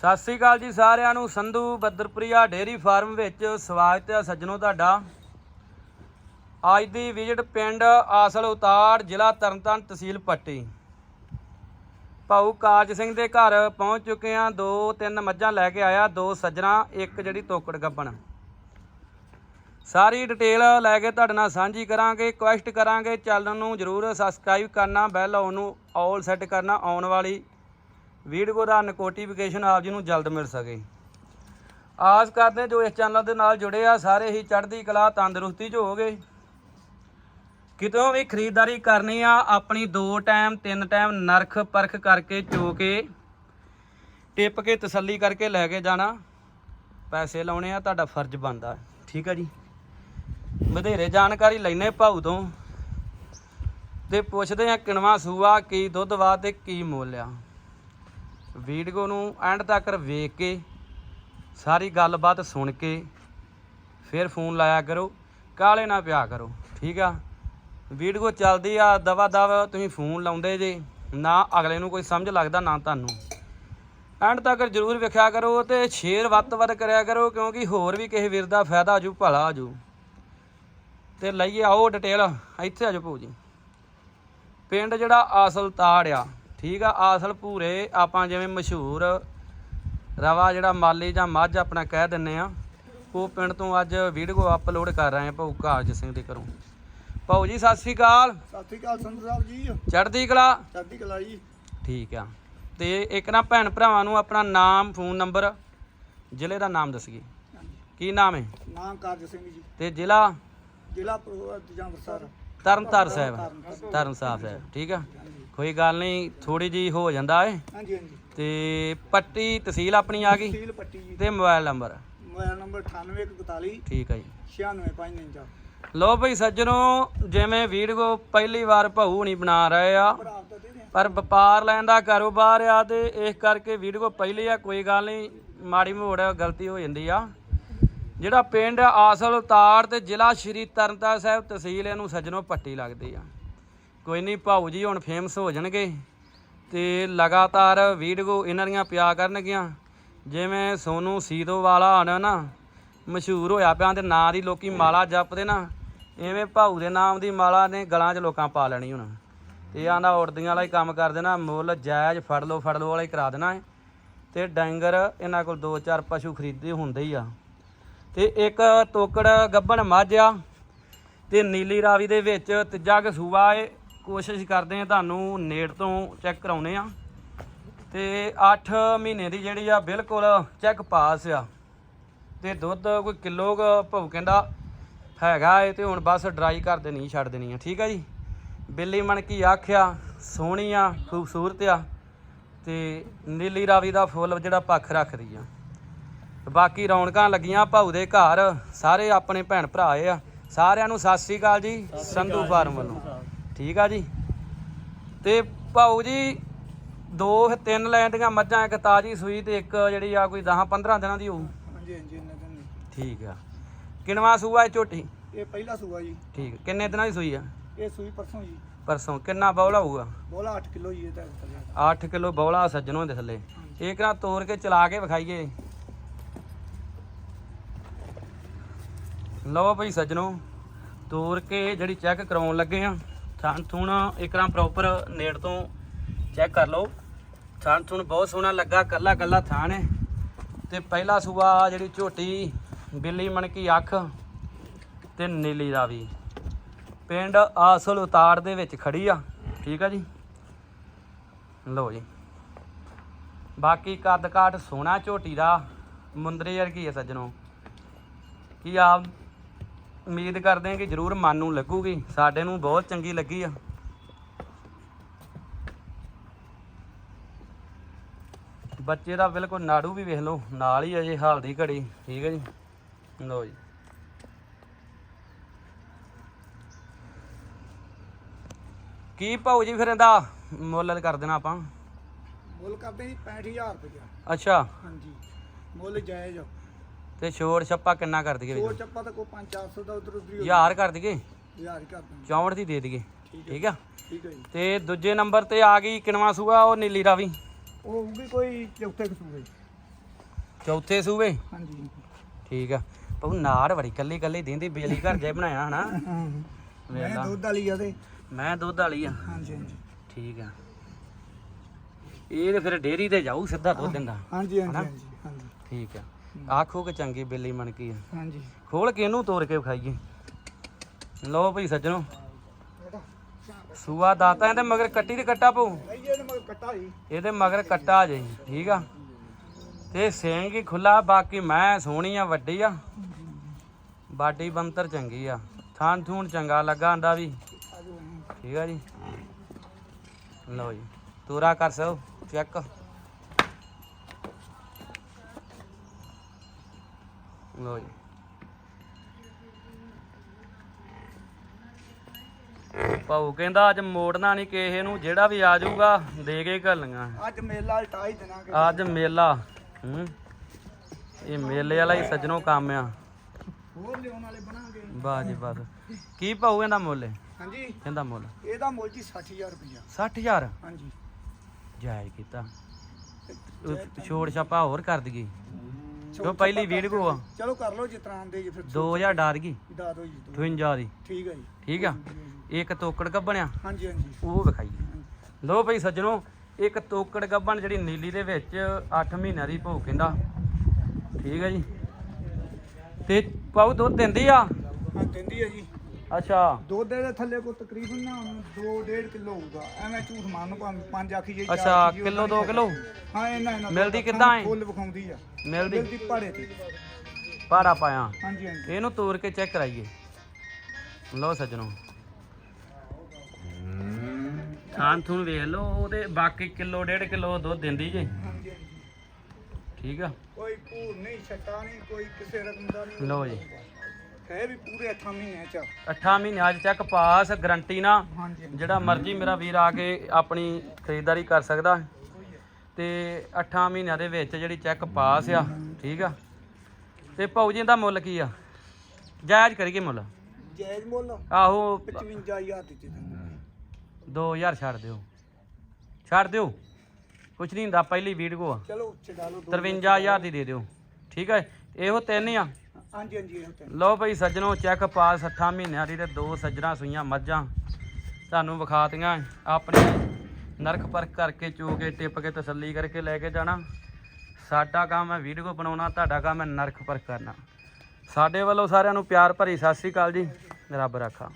ਸਤਿ ਸ੍ਰੀ ਅਕਾਲ ਜੀ ਸਾਰਿਆਂ ਨੂੰ। ਸੰਧੂ ਬੱਦਰਪੁਰੀਆ ਡੇਅਰੀ ਫਾਰਮ ਵਿੱਚ ਸਵਾਗਤ ਹੈ ਸੱਜਣੋ ਤੁਹਾਡਾ। ਅੱਜ ਦੀ ਵਿਜ਼ਿਟ ਪਿੰਡ ਆਸਲ ਉਤਾੜ ਜ਼ਿਲ੍ਹਾ ਤਰਨਤਾਰਨ ਤਹਿਸੀਲ ਪੱਟੀ। ਭਾਊ ਕਾਜ ਸਿੰਘ ਦੇ ਘਰ ਪਹੁੰਚ ਚੁੱਕੇ ਆ ਦੋ, ਤਿੰਨ ਮੱਝਾਂ ਲੈ ਕੇ ਆਇਆ। ਦੋ ਸੱਜਣਾ, ਇੱਕ ਜਿਹੜੀ ਤੋਕੜ ਗੱਬਣ। ਸਾਰੀ ਡਿਟੇਲ ਲੈ ਕੇ ਤੁਹਾਡੇ ਨਾਲ ਸਾਂਝੀ ਕਰਾਂਗੇ, ਰਿਕੁਐਸਟ ਕਰਾਂਗੇ। ਚੈਨਲ ਨੂੰ ਜਰੂਰ ਸਬਸਕ੍ਰਾਈਬ ਕਰਨਾ, ਬੈਲ ਆਨ ਨੂੰ, ਆਲ ਸੈੱਟ ਕਰਨਾ ਆਉਣ ਵਾਲੀ ਵੀਡੀਓ ਦਾ ਨੋਟੀਫਿਕੇਸ਼ਨ ਆਪ ਜੀ ਨੂੰ ਜਲਦ ਮਿਲ ਸਕੇ। ਆਸ ਕਰਦੇ ਜੋ ਇਸ ਚੈਨਲ ਦੇ ਨਾਲ ਜੁੜੇ ਆ, ਸਾਰੇ ਹੀ ਚੜ੍ਹਦੀ ਕਲਾ, ਤੰਦਰੁਸਤੀ 'ਚ ਹੋਗੇ ਕਿਤੋਂ ਵੀ ਖਰੀਦਦਾਰੀ ਕਰਨੀ ਆ, ਆਪਣੀ ਦੋ ਟਾਈਮ, ਤਿੰਨ ਟਾਈਮ ਨਰਖ ਪਰਖ ਕਰਕੇ ਚੋ ਕੇ, ਟਿੱਪ ਕੇ, ਤਸੱਲੀ ਕਰਕੇ ਲੈ ਕੇ ਜਾਣਾ। ਪੈਸੇ ਲਾਉਣੇ ਆ, ਤੁਹਾਡਾ ਫਰਜ਼ ਬਣਦਾ। ਠੀਕ ਆ ਜੀ। ਵਧੇਰੇ ਜਾਣਕਾਰੀ ਲੈਣੇ ਭਾਊ ਤੋਂ। ਤੇ ਪੁੱਛਦੇ ਆ ਕਿਣਵਾ ਸੂਆ, ਕੀ ਦੁੱਧ ਵਾ ਤੇ ਕੀ ਮੁੱਲ ਆ। ਵੀਡੀਓ ਨੂੰ ਐਂਡ ਤੱਕ ਵੇਖ ਕੇ, ਸਾਰੀ ਗੱਲਬਾਤ ਸੁਣ ਕੇ ਫਿਰ ਫੋਨ ਲਾਇਆ ਕਰੋ ਕਾਲੇ ਨਾ ਪਿਆ ਕਰੋ, ਠੀਕ ਆ? ਵੀਡੀਓ ਚੱਲਦੀ ਆ, ਦਵਾ ਦਵ ਤੁਸੀਂ ਫੋਨ ਲਾਉਂਦੇ ਜੇ, ਨਾ ਅਗਲੇ ਨੂੰ ਕੋਈ ਸਮਝ ਲੱਗਦਾ, ਨਾ ਤੁਹਾਨੂੰ। ਐਂਡ ਤੱਕ ਜਰੂਰ ਵੇਖਿਆ ਕਰੋ ਤੇ ਸ਼ੇਅਰ ਵੱਧ ਤੋਂ ਵੱਧ ਕਰਿਆ ਕਰੋ, ਕਿਉਂਕਿ ਹੋਰ ਵੀ ਕਿਸੇ ਵੀਰ ਦਾ ਫਾਇਦਾ ਆਜੂ, ਭਲਾ ਆਜੂ। ਤੇ ਲਈਏ ਆਓ ਡਿਟੇਲ ਇੱਥੇ ਆਜੋ ਭਾਊ ਜੀ ਪਿੰਡ ਜਿਹੜਾ ਅਸਲ ਤਾੜ ਆ ਠੀਕ ਆ ਆਸਲ ਭੂਰੇ ਆਪਾਂ ਜਿਵੇਂ ਮਸ਼ਹੂਰ ਰਵਾ ਜਿਹੜਾ ਮਾਲੀ ਜਾਂ ਮੱਝ ਆਪਣਾ ਕਹਿ ਦਿੰਨੇ ਆ ਉਹ ਪਿੰਡ ਤੋਂ ਅੱਜ ਵੀਡੀਓ ਅਪਲੋਡ ਕਰ ਰਹੇ ਆ ਭਾਊ ਕਾਰਜ ਸਿੰਘ ਦੇ ਘਰੋਂ। ਭਾਊ ਜੀ ਸਤਿ ਸ੍ਰੀ ਅਕਾਲ। ਸਤਿ ਸ਼੍ਰੀ ਅਕਾਲ ਸੰਧੂ ਸਾਹਿਬ ਜੀ। ਚੜ੍ਹਦੀ ਕਲਾ? ਚੜ੍ਹਦੀ ਕਲਾ ਜੀ। ਠੀਕ ਆ। ਤੇ ਇੱਕ ਨਾ ਭੈਣ ਭਰਾਵਾਂ ਨੂੰ ਆਪਣਾ ਨਾਮ ਫੋਨ ਨੰਬਰ ਜ਼ਿਲ੍ਹੇ ਦਾ ਨਾਮ ਦੱਸੀਏ। ਕੀ ਨਾਮ ਹੈ? ਨਾਮ ਕਾਰਜ ਸਿੰਘ ਜੀ। ਤੇ ਜ਼ਿਲ੍ਹਾ? ਜ਼ਿਲ੍ਹਾ ਪ੍ਰੋਗਰਾਮ ਅੰਮ੍ਰਿਤਸਰ। ਤਰਨਤਾਰ ਸਾਹਿਬ। ਤਰਨ ਸਾਹਿਬ। ਸਾਹਿਬ ਠੀਕ ਆ। ਕੋਈ ਗੱਲ ਨਹੀਂ ਥੋੜੀ ਜੀ ਹੋ ਜਾਂਦਾ ਏ। ਹਾਂਜੀ ਹਾਂਜੀ। ਤੇ ਪੱਟੀ ਤਹਿਸੀਲ ਆਪਣੀ ਆ ਗਈ? ਤਹਿਸੀਲ ਪੱਟੀ ਜੀ। ਤੇ ਮੋਬਾਈਲ ਨੰਬਰ? ਮੋਬਾਈਲ ਨੰਬਰ 9841 ਠੀਕ ਆ ਜੀ। 96549 ਲੋ ਭਈ ਸੱਜਣੋ ਜਿਵੇਂ ਵੀਡੀਓ ਪਹਿਲੀ ਵਾਰ ਭਾਊ ਨਹੀਂ ਬਣਾ ਰਹੇ ਆ ਪਰ ਵਪਾਰ ਲੈਣ ਦਾ ਕਾਰੋਬਾਰ ਆ ਤੇ ਇਸ ਕਰਕੇ ਵੀਡੀਓ ਪਹਿਲੀ ਆ ਕੋਈ ਗੱਲ ਨਹੀਂ ਮਾੜੀ ਮੋੜ ਗਲਤੀ ਹੋ ਜਾਂਦੀ ਆ। ਜਿਹੜਾ ਪਿੰਡ ਆਸਲ ਤਾੜ ਤੇ ਜ਼ਿਲ੍ਹਾ ਸ਼੍ਰੀ ਤਰਨਤਾਰਨ ਸਾਹਿਬ ਤਹਿਸੀਲ ਇਹਨੂੰ ਸੱਜਣੋ ਪੱਟੀ ਲੱਗਦੀ ਆ। ਕੋਈ ਨਹੀਂ, ਭਾਊ ਜੀ ਹੁਣ ਫੇਮਸ ਹੋ ਜਾਣਗੇ। ਤੇ ਲਗਾਤਾਰ ਵੀਡੀਓ ਇਹਨਾਂ ਦੀਆਂ ਪਿਆ ਕਰਨਗੀਆਂ। ਜਿਵੇਂ ਸੋਨੂ ਸੀਦੋ ਵਾਲਾ ਹੁਣ ਨਾ, ਮਸ਼ਹੂਰ ਹੋਇਆ ਪਿਆ ਤੇ ਨਾਂ ਦੀ ਲੋਕੀ ਮਾਲਾ ਜਪਦੇ ਨਾ, ਐਵੇਂ ਭਾਊ ਦੇ ਨਾਮ ਦੀ ਮਾਲਾ ਨੇ ਗਲਾਂ 'ਚ ਲੋਕਾਂ ਪਾ ਲੈਣੀ ਹੁਣ। ਤੇ ਆਂਦਾ ਉੜਦੀਆਂ ਵਾਲਾ ਹੀ ਕੰਮ ਕਰ ਦੇਣਾ, ਮੁੱਲ ਜਾਇਜ਼ ਫੜ ਲਓ ਫੜ ਲਓ ਵਾਲਾ ਹੀ ਕਰਾ ਦੇਣਾ ਹੈ ਤੇ ਡੰਗਰ ਇਹਨਾਂ ਕੋਲ ਦੋ ਚਾਰ ਪਸ਼ੂ ਖਰੀਦੇ ਹੁੰਦੇ ਹੀ ਆ। ਤੇ ਇੱਕ ਤੋਕੜ ਗੱਬਣ ਮੱਝ ਆ ਤੇ ਨੀਲੀ ਰਾਵੀ ਦੇ ਵਿੱਚ ਤੀਜਾ ਕਸੂਆ ਏ। ਕੋਸ਼ਿਸ਼ ਕਰਦੇ ਆ ਤੁਹਾਨੂੰ ਨੇੜ ਤੋਂ ਚੈੱਕ ਕਰਾਉਨੇ ਆ। ਤੇ 8 ਮਹੀਨੇ ਦੀ ਜਿਹੜੀ ਆ ਬਿਲਕੁਲ ਚੈੱਕ ਪਾਸ ਆ। ਤੇ ਦੁੱਧ ਕੋਈ ਕਿਲੋ ਕੁ ਭਉ ਕਹਿੰਦਾ ਹੈਗਾ ਏ ਤੇ ਹੁਣ ਬਸ ਡਰਾਈ ਕਰ ਦੇਣੀ ਛੱਡ ਦੇਣੀ ਆ, ਠੀਕ ਆ ਜੀ? ਬਿੱਲੀ ਮਣਕੀ ਆਖਿਆ, ਸੋਹਣੀ ਆ, ਖੂਬਸੂਰਤ ਆ ਤੇ ਨੀਲੀ ਰਾਵੀ ਦਾ ਫੁੱਲ ਜਿਹੜਾ ਪੱਖ ਰੱਖਦੀ ਆ। ਬਾਕੀ ਰੌਣਕਾਂ ਲੱਗੀਆਂ ਭਾਊ ਦੇ ਘਰ, ਸਾਰੇ ਆਪਣੇ ਭੈਣ ਭਰਾ ਆ। ਸਾਰਿਆਂ ਨੂੰ ਸਤਿ ਸ੍ਰੀ ਅਕਾਲ ਜੀ, ਸੰਧੂ ਫਾਰਮ ਵੱਲੋਂ। ਠੀਕ ਆ ਜੀ। ਤੇ ਭਾਊ ਜੀ ਦੋ ਤਿੰਨ ਲੈਣ ਦੀਆਂ ਮੱਝਾਂ ਇੱਕ ਤਾਜੀ ਸੂਈ ਤੇ ਇੱਕ ਜਿਹੜੀ ਆ ਕੋਈ 10 15 ਦਿਨਾਂ ਦੀ ਹੋਊ। ਹਾਂਜੀ ਹਾਂਜੀ ਦਿਨ। ਠੀਕ ਆ। ਕਿਨਵਾ ਸੂਆ ਇਹ ਝੋਟੀ? ਇਹ ਪਹਿਲਾ ਸੂਆ ਜੀ। ਠੀਕ ਕਿੰਨੇ ਦਿਨਾਂ ਦੀ ਸੂਈ ਆ? ਇਹ ਸੂਈ ਪਰਸੋਂ ਜੀ। ਪਰਸੋਂ ਕਿੰਨਾ ਬੌਲਾ ਹੋਊਗਾ? ਬੋਲਾ 8 ਕਿਲੋ ਜੀ ਇਹ ਤਾਂ ਥੱਲੇ। 8 ਕਿਲੋ ਬੌਲਾ ਸੱਜਣੋਂ ਦੇ ਥੱਲੇ। ਇਹ ਕਿਹੜਾ ਤੋੜ ਕੇ ਚਲਾ ਕੇ ਵਿਖਾਈਏ? ਲਓ ਭਈ ਸੱਜਣੋ ਤੋੜ ਕੇ ਜਿਹੜੀ ਚੈੱਕ ਕਰਾਉਣ ਲੱਗੇ ਆ। ਥਾਂ ਥੂਣ ਇਕਰਾਂ ਪ੍ਰੋਪਰ ਨੇੜ ਤੋਂ ਚੈੱਕ ਕਰ ਲਓ। ਥਾਂ ਥੂਣ ਬਹੁਤ ਸੋਹਣਾ ਲੱਗਾ, ਕੱਲਾ ਕੱਲਾ ਥਾਣ ਹੈ। ਤੇ ਪਹਿਲਾ ਸੂਆ ਜਿਹੜੀ ਝੋਟੀ, ਬਿੱਲੀ ਮਣਕੀ ਅੱਖ ਤੇ ਨੀਲੀ ਦਾ ਵੀ। ਪਿੰਡ ਆਸਲ ਉਤਾੜ ਦੇ ਵਿੱਚ ਖੜੀ ਆ, ਠੀਕ ਆ ਜੀ? ਲਓ ਜੀ। ਬਾਕੀ ਕੱਦ ਕਾਠ ਸੋਹਣਾ ਝੋਟੀ ਦਾ, ਮੁੰਦਰੇ ਵਰਗੀ ਹੈ ਸੱਜਣੋ। ਕੀ ਆਪ ਉਮੀਦ ਕਰਦੇ ਹਾਂ ਕਿ ਜਰੂਰ ਮਨ ਨੂੰ ਲੱਗੂਗੀ। ਸਾਡੇ ਨੂੰ ਬਹੁਤ ਚੰਗੀ ਲੱਗੀ ਆ। ਬੱਚੇ ਦਾ ਬਿਲਕੁਲ ਨਾੜੂ ਵੀ ਵੇਖ ਲਓ ਨਾਲ ਹੀ ਅਜੇ ਹਾਲ ਦੀ ਘੜੀ ਠੀਕ ਹੈ ਜੀ? ਲਓ ਜੀ। ਕੀ ਭਾਊ ਜੀ ਫਿਰ ਇਹਦਾ ਮੁੱਲ ਕਰ ਦੇਣਾ ਆਪਾਂ? ਮੁੱਲ ਕਰਦੇ ਜੀ 65000 ਰੁਪਏ ਅੱਛਾ। ਹਾਂਜੀ। ਮੁੱਲ ਜਾਇਜ਼ ਤੇ ਛੋੜ ਛੱਪਾ ਕਿੰਨਾ ਕਰ ਦਈਏ ਸੋ ਵਿੱਚ? ਚੱਪਾ ਤਾਂ ਕੋ 5-400 ਦਾ ਉਧਰ ਉਧਰ ਹੀ ਹਜ਼ਾਰ ਕਰ ਦਈਏ? ਹਜ਼ਾਰ ਹੀ ਕਰ ਦਾਂਗੇ 64 ਦੀ ਦੇ ਦਈਏ। ਠੀਕ ਆ? ਠੀਕ ਹੈ ਜੀ। ਤੇ ਦੂਜੇ ਨੰਬਰ ਤੇ ਆ ਗਈ ਕਿਣਵਾ ਸੂਆ ਉਹ ਨੀਲੀ ਰਾਵੀ। ਉਹ ਹੋਊਗੀ ਕੋਈ ਚੌਥੇ ਕਸੂਏ ਚੌਥੇ ਸੂਵੇ ਹਾਂਜੀ। ਠੀਕ ਆ। ਉਹ ਨਾੜ ਬੜੀ ਕੱਲੀ ਕੱਲੀ ਦਿੰਦੀ ਬਿਜਲੀ ਘਰ ਜੇ ਬਣਾਇਆ ਹਨਾ। ਵੇਖ ਮੈਂ ਲਾ। ਦੁੱਧ ਵਾਲੀ ਆ ਤੇ। ਮੈਂ ਦੁੱਧ ਵਾਲੀ ਆ। ਹਾਂਜੀ ਹਾਂਜੀ। ਠੀਕ ਆ। ਇਹ ਤੇ ਫਿਰ ਡੇਰੀ ਤੇ ਜਾਊ ਸਿੱਧਾ ਦੁੱਧ ਦਿੰਦਾ। ਹਾਂਜੀ? ਹਾਂਜੀ ਹਾਂਜੀ। ਠੀਕ ਆ। ਆਖੋ ਕਿ ਚੰਗੀ ਬਿੱਲੀ ਗਈ ਆ। ਹਾਂਜੀ। ਖੋਲ ਕੇ ਇਹਨੂੰ ਤੋੜ ਕੇ ਵਿਖਾਈਏ। ਲਓ ਭਈ ਸੱਜਣੋ। ਸੂਆ ਦਾਤਾ ਇਹਦੇ ਮਗਰ ਕੱਟੀ ਤੇ ਕੱਟਾ ਪਊ। ਇਹਦੇ ਮਗਰ ਕੱਟਾ ਜਾਈ ਠੀਕ ਆ? ਤੇ ਸਿੰਘ ਹੀ ਖੁੱਲਾ ਬਾਕੀ ਮੈਂ ਸੋਹਣੀ ਆ ਵੱਡੀ ਆ। ਬਾਡੀ ਬੰਤਰ ਚੰਗੀ ਆ। ਥਾਂ ਥੂਣ ਚੰਗਾ ਲੱਗਾ ਆਂਦਾ ਵੀ। ਠੀਕ ਆ ਜੀ। ਲਓ ਜੀ। ਤੂਰਾ ਕਰ ਸੋ ਚੈੱਕ। ਲਓ ਜੀ ਕਹਿੰਦਾ ਅੱਜ ਮੋੜਨਾ ਨਹੀਂ ਕਿਸੇ ਨੂੰ ਜਿਹੜਾ ਵੀ ਆ ਜਾਊਗਾ ਦੇ ਕੇ ਘੱਲੀਆਂ। ਅੱਜ ਮੇਲਾ ਲਟਾ ਹੀ ਦੇਣਾ ਕਿ ਅੱਜ ਮੇਲਾ ਹੂੰ। ਇਹ ਮੇਲੇ ਵਾਲਾ ਹੀ ਸੱਜਣੋ ਕੰਮ ਆ। ਹੋਰ ਲਿਆਉਣ ਵਾਲੇ ਬਣਾਂਗੇ। ਵਾਹ ਜੀ ਬਸ ਕੀ ਭਾਊ ਇਹਦਾ ਮੁੱਲ? ਹੈ? ਹਾਂਜੀ। ਇਹਦਾ ਮੁੱਲ? ਇਹਦਾ ਮੁੱਲ ਜੀ 60000 ਰੁਪਇਆ 60000 ਹਾਂਜੀ। ਜਾਇਜ਼ ਕੀਤਾ। ਛੋੜ ਛਾਪਾ ਹੋਰ ਕਰ ਦਈਏ। ਜੋ ਪਹਿਲੀ ਵੀਡੀਓ ਆ। ਚਲੋ ਕਰ ਲਓ ਤਰ੍ਹਾਂ ਦੇ ਜੀ ਫਿਰ 2000 ਡਾਰ ਗਈ ਦਾ ਦੋ ਜੀ 52 ਦੀ। ਠੀਕ ਹੈ ਜੀ। ਠੀਕ ਆ? ਇੱਕ ਤੋਕੜ ਗੱਬਣਿਆ? ਹਾਂਜੀ ਹਾਂਜੀ। ਉਹ ਵਿਖਾਈਏ ਲੋ ਭਈ ਸੱਜਣੋ ਇੱਕ ਤੋਕੜ ਗੱਬਣ ਜਿਹੜੀ ਨੀਲੀ ਦੇ ਵਿੱਚ 8 ਮਹੀਨਿਆਂ ਦੀ ਭੋਗ ਕਹਿੰਦਾ। ਠੀਕ ਹੈ ਜੀ। ਤੇ ਪਾਉ ਦੁੱਧ ਦਿੰਦੀ ਆ? ਹਾਂ ਦਿੰਦੀ ਹੈ ਜੀ। ਅੱਛਾ। ਦੁੱਧ ਦੇ ਥੱਲੇ ਕੋ ਤਕਰੀਬਨ ਨਾ 2.5 ਕਿਲੋ ਹੋਊਗਾ। ਐਵੇਂ ਝੂਠ ਮਾਰਨ ਭਾਵੇਂ 5 ਆਖੀ ਜੇ ਅੱਛਾ ਕਿਲੋ 2 ਕਿਲੋ? ਹਾਂ ਇਹਨਾਂ ਇਹਨਾਂ ਮਿਲਦੀ ਕਿੱਦਾਂ ਏ? ਫੁੱਲ ਵਿਖਾਉਂਦੀ ਆ। ਮਿਲਦੀ। ਮਿਲਦੀ ਪਾੜੇ ਤੇ। ਭਾਰਾ ਪਾਇਆ। ਹਾਂਜੀ ਹਾਂਜੀ। ਇਹਨੂੰ ਤੋੜ ਕੇ ਚੈੱਕ ਕਰਾਈਏ। ਲਓ ਸੱਜਣੋ। ਥਾਂ ਥੂਣ ਵੇਖ ਲਓ ਉਹਦੇ ਬਾਕੀ ਕਿਲੋ ਡੇਢ ਕਿਲੋ ਦੁੱਧ ਦਿੰਦੀ ਜੇ। ਹਾਂਜੀ ਹਾਂਜੀ। ਠੀਕ ਆ? ਕੋਈ ਭੂਰ ਨਹੀਂ ਛੱਟਾ ਨਹੀਂ ਕੋਈ ਕਿਸੇ ਰਕਮ ਦਾ ਨਹੀਂ। ਲਓ ਜੀ। ਹੈ ਵੀ ਪੂਰੇ 8 ਮਹੀਨਿਆਂ ਚ। 8 ਮਹੀਨੇ ਅੱਜ ਚੈੱਕ ਪਾਸ ਗਰੰਟੀ ਨਾ। ਜਿਹੜਾ ਮਰਜ਼ੀ ਮੇਰਾ ਵੀਰ ਆ ਕੇ ਆਪਣੀ ਖਰੀਦਦਾਰੀ ਕਰ ਸਕਦਾ। ਤੇ 8 ਮਹੀਨਿਆਂ ਦੇ ਵਿੱਚ ਜਿਹੜੀ ਚੈੱਕ ਪਾਸ ਆ ਠੀਕ ਆ? ਤੇ ਜੀ ਦਾ ਮੁੱਲ ਕੀ ਆ? ਜਾਇਜ਼ ਕਰੀਏ ਮੁੱਲ? ਜਾਇਜ਼ ਮੁੱਲ? ਆਹੋ। 55000 ਦਿੱਤੇ ਤੁਹਾਨੂੰ 2000 ਛੱਡ ਦਿਓ। ਛੱਡ ਦਿਓ? ਕੁਛ ਨਹੀਂ ਹੁੰਦਾ ਪਹਿਲੀ ਵੀਡੀਓ ਆ। ਚਲੋ ਛਡਾ ਲਓ ਦੋ 53000 ਦੀ ਦੇ ਦਿਓ। ਠੀਕ ਹੈ ਇਹੋ ਤਿੰਨ ਆ। ਹਾਂਜੀ ਹਾਂਜੀ, ਇਹ ਤੇ ਲਓ ਭਾਈ ਸੱਜਣੋ ਚੈੱਕ ਪਾਸ 8 ਮਹੀਨਿਆਂ ਦੀ ਤੇ ਦੋ ਸੱਜਣਾ ਸੂਈਆਂ ਮੱਝਾਂ। ਤੁਹਾਨੂੰ ਵਿਖਾਤੀਆਂ, ਆਪਣੇ ਨਰਖ ਪਰਖ ਕਰਕੇ ਚੋ ਕੇ ਟਿੱਪ ਕੇ ਤਸੱਲੀ ਕਰਕੇ ਲੈ ਕੇ ਜਾਣਾ। ਸਾਡਾ ਕੰਮ ਹੈ ਵੀਡੀਓ ਬਣਾਉਣਾ, ਤੁਹਾਡਾ ਕੰਮ ਹੈ ਨਰਖ ਪਰਖ ਕਰਨਾ। ਸਾਡੇ ਵੱਲੋਂ ਸਾਰਿਆਂ ਨੂੰ ਪਿਆਰ ਭਰੀ ਸਤਿ ਸ੍ਰੀ ਅਕਾਲ ਜੀ। ਰੱਬ ਰਾਖਾ।